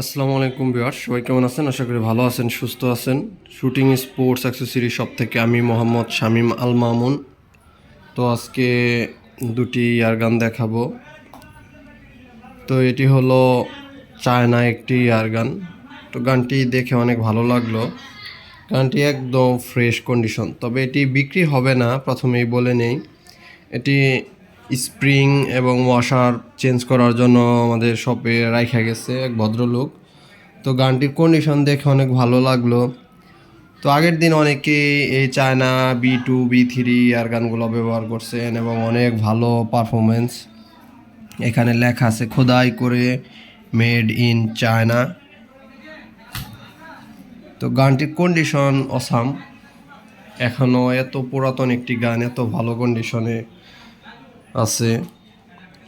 আসসালামু আলাইকুম বিয়ার সবাই কেমন আছেন? আশা করি ভালো আছেন, সুস্থ আছেন। শুটিং স্পোর্টস অ্যাক্সেসরি শপ থেকে আমি মোহাম্মদ শামীম আল মামুন। তো আজকে দুটি ইয়ারগান দেখাবো। তো এটি হলো চায়না একটি ইয়ারগান তো গানটি দেখে অনেক ভালো লাগল। গানটি একদম ফ্রেশ কন্ডিশন। তবে এটি বিক্রি হবে না, প্রথমেই বলে নেই। এটি স্প্রিং এবং ওয়াশার চেঞ্জ করার জন্য আমাদের শপে রাখা গেছে এক ভদ্রলোক। তো গানটির কন্ডিশন দেখে অনেক ভালো লাগল। তো আগের দিন অনেকেই এই China, B two, B three আর গানগুলো ব্যবহার করছেন এবং অনেক ভালো পারফরমেন্স এখানে লেখা আছে, খোদাই করে মেড ইন চায়না। তো গানটির কন্ডিশন অসাম এখনও এত পুরাতন একটি গান, এত ভালো কন্ডিশনে আছে।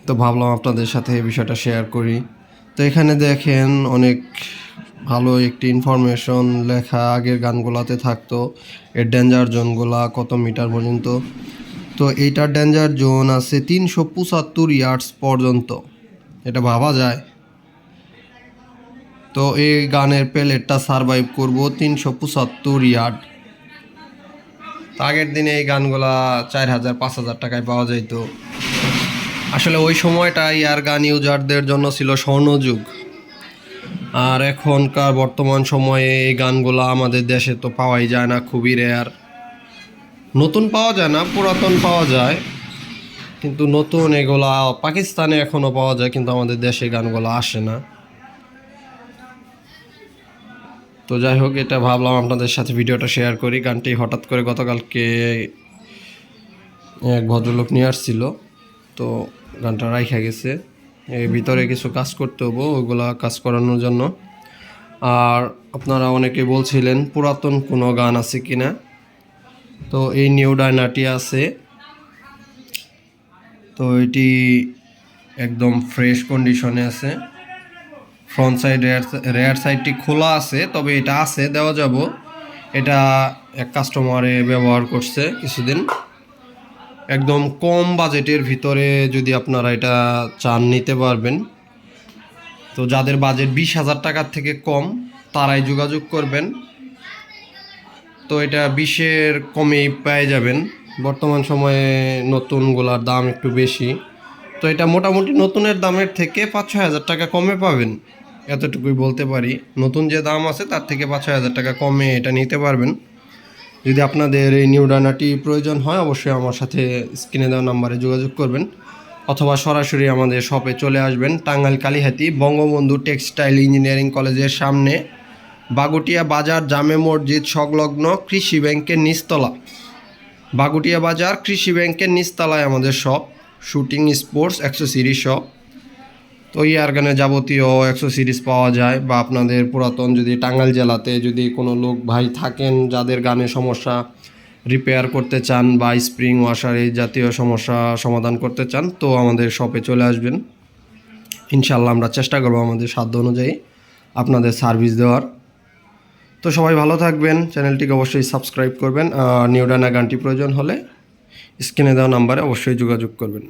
তো ভাবলাম আপনাদের সাথে এই বিষয়টা শেয়ার করি। তো এখানে দেখেন অনেক ভালো একটি ইনফরমেশন লেখা, আগের গানগুলোতে থাকতো। এর ডেঞ্জার জোনগুলা কত মিটার পর্যন্ত? তো এইটার ডেঞ্জার জোন আছে তিনশো পঁচাত্তর ইয়ার্ডস পর্যন্ত। এটা ভাবা যায়। তো এই গানের প্লেটটা সারভাইভ করব তিনশো পঁচাত্তর ইয়ার্ড আগের দিনে এই গানগুলা চার হাজার, পাঁচ হাজার টাকায় পাওয়া যেত আসলে ওই সময়টা ইয়ার গান ইউজারদের জন্য ছিল স্বর্ণযুগ। আর এখনকার বর্তমান সময়ে এই গানগুলো আমাদের দেশে তো পাওয়াই যায় না, খুবই রেয়ার নতুন পাওয়া যায় না, পুরাতন পাওয়া যায়, কিন্তু নতুন এগুলা পাকিস্তানে এখনও পাওয়া যায়, কিন্তু আমাদের দেশে গানগুলো আসে না। তো যাই হোক, এটা ভাবলাম আপনাদের সাথে ভিডিওটা শেয়ার করি। গানটি হঠাৎ করে গতকালকে এক ভদ্রলোক নিয়ে আসছিল। তো গানটা রাইখা গেছে। এর ভিতরে কিছু কাজ করতে হব ওইগুলা কাজ করানোর জন্য। আর আপনারা অনেকে বলছিলেন, পুরাতন কোনো গান আছে কি না তো এই নিউ ডায়নাটি আছে। তো এটি একদম ফ্রেশ কন্ডিশনে আছে। ফ্রন্ট সাইড রেয়ার সাইডটি খোলা আছে, তবে এটা আছে, দেওয়া যাব। এটা এক কাস্টমারে ব্যবহার করছে কিছুদিন। একদম কম বাজেটের ভিতরে যদি আপনারা এটা চান নিতে পারবেন। তো যাদের বাজেট বিশ হাজার টাকার থেকে কম, তারাই যোগাযোগ করবেন। তো এটা বিশের কমেই পেয়ে যাবেন। বর্তমান সময়ে নতুনগুলার দাম একটু বেশি। তো এটা মোটামুটি নতুনের দামের থেকে পাঁচ ছয় হাজার টাকা কমে পাবেন। এতটুকুই বলতে পারি। নতুন যে দাম আছে, তার থেকে পাঁচ ছয় হাজার টাকা কমে এটা নিতে পারবেন। যদি আপনাদের এই নিউ ডানাটি প্রয়োজন হয়, অবশ্যই আমার সাথে স্ক্রিনে দেওয়া নাম্বারে যোগাযোগ করবেন, অথবা সরাসরি আমাদের শপে চলে আসবেন টাঙ্গাইল কালীহাতি বঙ্গবন্ধু টেক্সটাইল ইঞ্জিনিয়ারিং কলেজের সামনে, বাগুটিয়া বাজার জামে মসজিদ সংলগ্ন কৃষি ব্যাংকের নিচতলা। বাগুটিয়া বাজার কৃষি ব্যাংকের নিচতলায় আমাদের shop, shooting sports series shop. তো গানে যাবতীয় একশো সিরিজ পাওয়া যায় বা আপনাদের পুরাতন যদি টাঙ্গাইল জেলাতে যদি কোনো লোক ভাই থাকেন যাদের গানে সমস্যা রিপেয়ার করতে চান বা স্প্রিং ওয়াশার এই জাতীয় সমস্যা সমাধান করতে চান, তো আমাদের শপে চলে আসবেন। ইনশাল্লাহ আমরা চেষ্টা করব আমাদের সাধ্য অনুযায়ী আপনাদের সার্ভিস দেওয়ার। তো সবাই ভালো থাকবেন, চ্যানেলটিকে অবশ্যই সাবস্ক্রাইব করবেন নিউডানা গানটি প্রয়োজন হলে স্ক্রিনে দেওয়া নাম্বারে অবশ্যই যোগাযোগ করবেন।